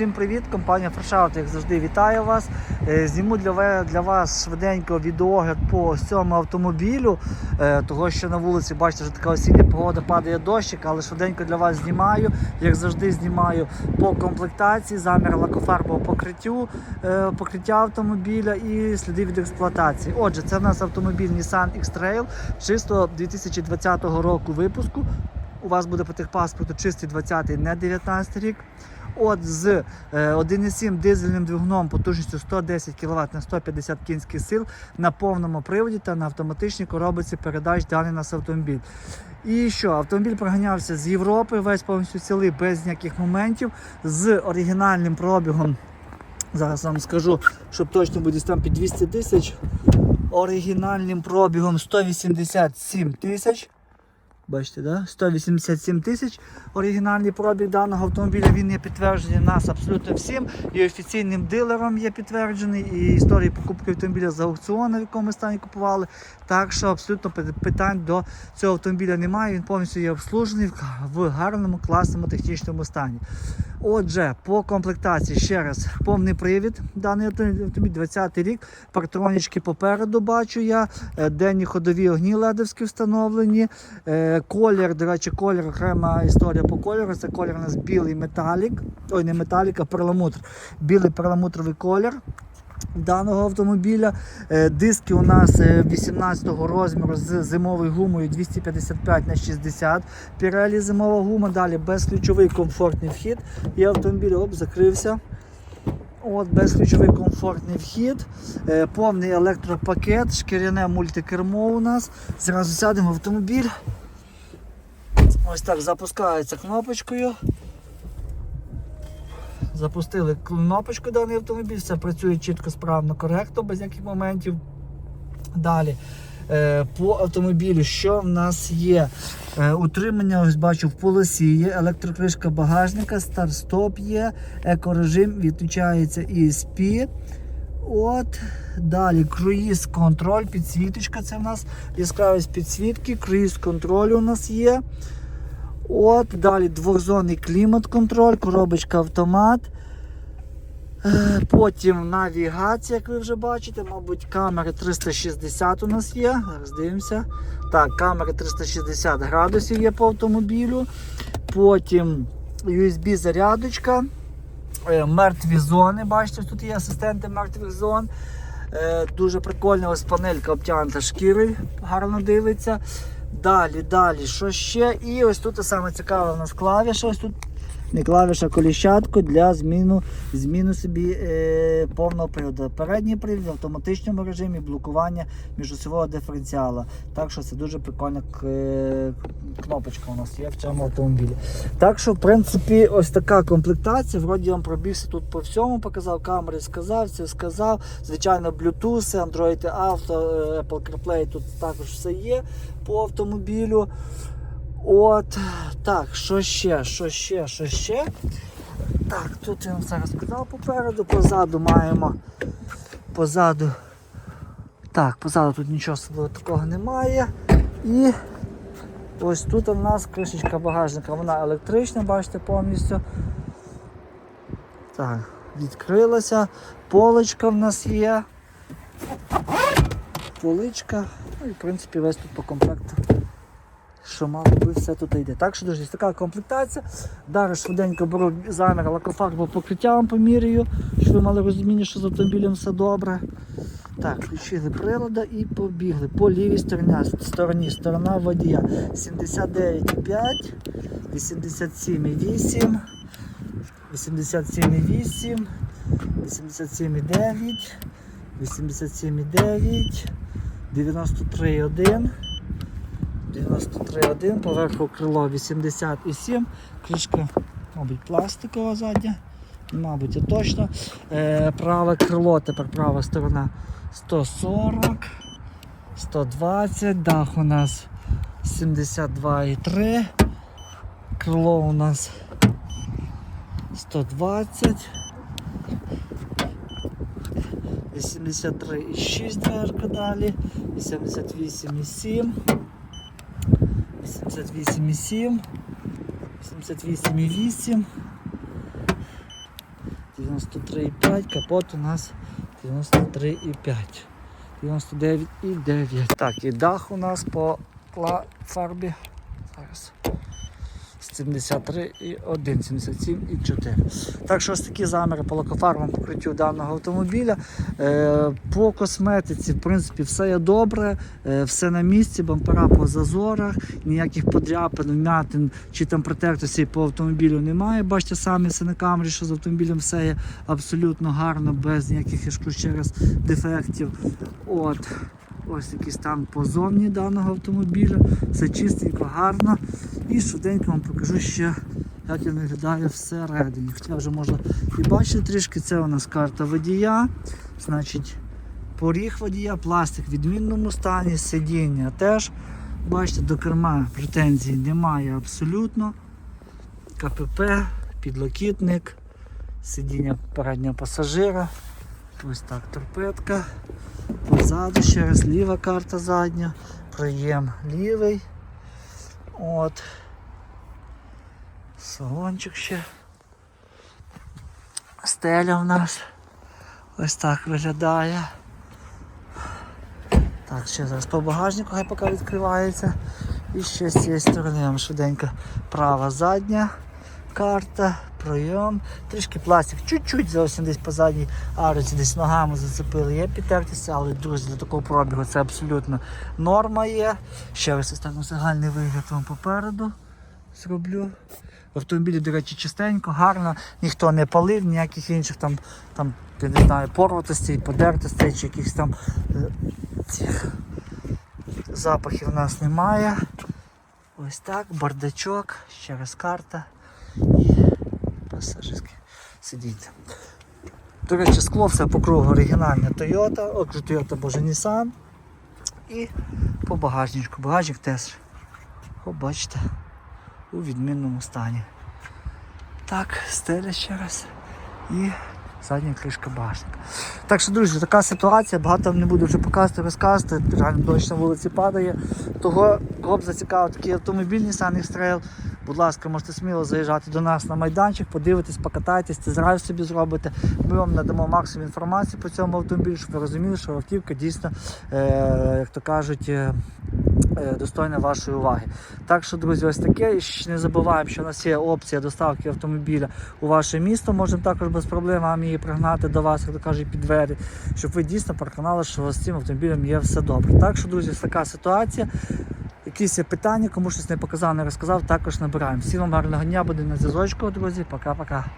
Всім привіт! Компанія Фрешаут, як завжди, вітаю вас. Е, Зніму для вас швиденько відеогляд по цьому автомобілю. Е, Того, що на вулиці, бачите, вже така осіння погода падає дощик, але швиденько для вас знімаю. Як завжди, знімаю по комплектації, замір лакофарбового покриттю, е, покриття автомобіля і сліди від експлуатації. Отже, це в нас автомобіль Nissan X-Trail, чисто 2020 року випуску. У вас буде по техпаспорту чистий 20-й, не 19 рік. От з е, 1,7 дизельним двигуном потужністю 110 кВт на 150 кінських сил на повному приводі та на автоматичній коробиці передач даний нас автомобіль. І що, автомобіль проганявся з Європи, весь повністю цілий, без ніяких моментів, з оригінальним пробігом. Зараз вам скажу, щоб точно буде там під 200 тисяч. Оригінальним пробігом 187 тисяч. Бачите, да? 187 тисяч оригінальний пробіг даного автомобіля. Він є підтверджений нас абсолютно всім. І офіційним дилером є підтверджений, і історії покупки автомобіля з аукціону, в якому ми стані купували. Так що абсолютно питань до цього автомобіля немає. Він повністю є обслужений в- гарному, класному технічному стані. Отже, по комплектації ще раз повний привід. Даний автомобіль 20 рік. Партронічки попереду бачу я. Е, Денні ходові огні ледовські встановлені. Е, Колір, до речі, колір, окрема історія по кольору. Це колір у нас білий металік. Ой, не металік, а перламутр. Білий перламутровий колір. Даного автомобіля Е, диски у нас е, 18-го розміру з зимовою гумою 255 на 60 Pirelli зимова гума. Далі безключовий комфортний вхід. І автомобіль оп, закрився. От, безключовий комфортний вхід, е, повний електропакет, шкіряне мультикермо у нас. Зразу сядемо в автомобіль. Ось так запускається кнопочкою. Запустили кнопочку даний автомобіль, все працює чітко, справно, коректно, без яких моментів. Далі. е, По автомобілю, що в нас є? Е, Утримання, ось бачу, в полосі є, електрокришка багажника, старт-стоп є, екорежим, відключається ESP. От. Далі круїз контроль, підсвіточка. Це в нас яскравість підсвітки, круїз контроль у нас є. От, далі двохзонний клімат-контроль, коробочка автомат. Е, Потім навігація, як ви вже бачите, мабуть, камери 360 у нас є. Зараз дивимося. Так, камери 360 градусів є по автомобілю. Потім USB-зарядочка. Е, Мертві зони, бачите, тут є асистенти мертвих зон. Е, Дуже прикольна ось панелька обтягнута шкірою, гарно дивиться. Далі, далі, що ще? І ось тут саме цікаве у нас клавіша. Ось тут не клавіша, коліщатку для зміну, зміну собі е, повного приводу. Передній привід в автоматичному режимі блокування міжосьового диференціала. Так що це дуже прикольна е, кнопочка у нас є в цьому автомобілі. Так що, в принципі, ось така комплектація. Вроді вам пробігся тут по всьому, показав камери, сказав, все сказав. Звичайно, Bluetooth, Android Auto, е, Apple CarPlay тут також все є по автомобілю. От так, що ще, що ще, що ще? Так, тут я вам все розказав попереду, позаду маємо. Позаду. Так, позаду тут нічого такого немає. І ось тут у нас кришечка багажника, вона електрична, бачите, повністю. Так, відкрилася. Полочка в нас є. Поличка. Ну і в принципі весь тут по комплекту що мало би все тут йде. Так що, друзі, така комплектація. Далі швиденько беру замір лакофарбового покриття вам поміряю, щоб ви мали розуміння, що з автомобілем все добре. Так, включили прилади і побігли. По лівій стороні, стороні сторона водія 79,5, 87,8, 87,8, 87,9, 87,9, 93,1. 93,1, поверху крило 87, кришка, мабуть, пластикова задня, мабуть, і точно. Е, праве крило, тепер права сторона 140, 120, дах у нас 72,3, крило у нас 120. 83,6 дверка далі, 88,7. 88,7, 78,8, 93,5, капот у нас 93,5. 99,9. Так, і дах у нас по фарбі. Зараз. 73 і 1, 77 і 4. Так що ось такі заміри по лакофарбовому покриттю даного автомобіля. Е, по косметиці, в принципі, все є добре, е, все на місці, бампера по зазорах, ніяких подряпин, вмятин чи там протектусів по автомобілю немає. Бачите самі все на камері, що з автомобілем все є абсолютно гарно, без ніяких я ж ще раз дефектів. От. Ось такий стан позовні даного автомобіля. Все чистенько, гарно. І швиденько вам покажу ще, як він виглядає всередині. Хоча вже можна і бачити трішки, це у нас карта водія. Значить, поріг водія, пластик в відмінному стані, сидіння теж. Бачите, до керма претензій немає абсолютно. КПП, підлокітник, сидіння переднього пасажира. Ось так торпедка. Позаду ще раз ліва карта задня, проєм лівий. От. Салончик ще. Стеля в нас ось так виглядає. Так, ще зараз по багажнику хай поки відкривається. І ще з цієї сторони вам швиденько права задня карта, пройом, трішки пластик, чуть-чуть зовсім десь по задній арці, десь ногами зацепили, є підтертися, але друзі, для такого пробігу це абсолютно норма є. Ще ось так загальний вигляд вам попереду зроблю. В автомобілі, до речі, чистенько, гарно, ніхто не палив, ніяких інших там, там не знаю, порватостей, подертостей чи якихось там е, цих запахів у нас немає. Ось так, бардачок, ще раз карта пасажирське сидіння. До речі, скло все по кругу оригінальне Toyota, окрім Toyota, боже Nissan. І по багажничку. Багажник теж, о, бачите, у відмінному стані. Так, стеля ще раз. І задня кришка багажника. Так що, друзі, така ситуація, багато не буду вже показувати, розказувати. Реально дощ на вулиці падає. Того, кого б зацікавив такий автомобіль Nissan X-Trail, будь ласка, можете сміло заїжджати до нас на майданчик, подивитись, покатайтесь, тест-драйв собі зробите. Ми вам надамо максимум інформації по цьому автомобілю, щоб ви розуміли, що автівка дійсно, е, як то кажуть, е, е, достойна вашої уваги. Так що, друзі, ось таке. Ще не забуваємо, що у нас є опція доставки автомобіля у ваше місто. Можемо також без проблем вам її пригнати до вас, як то кажуть, під двері, щоб ви дійсно переконали, що з цим автомобілем є все добре. Так що, друзі, ось така ситуація. Якісь є питання, кому щось не показав, не розказав, також набираємо. Всім вам гарного дня, буде на зв'язочку, друзі. Пока-пока.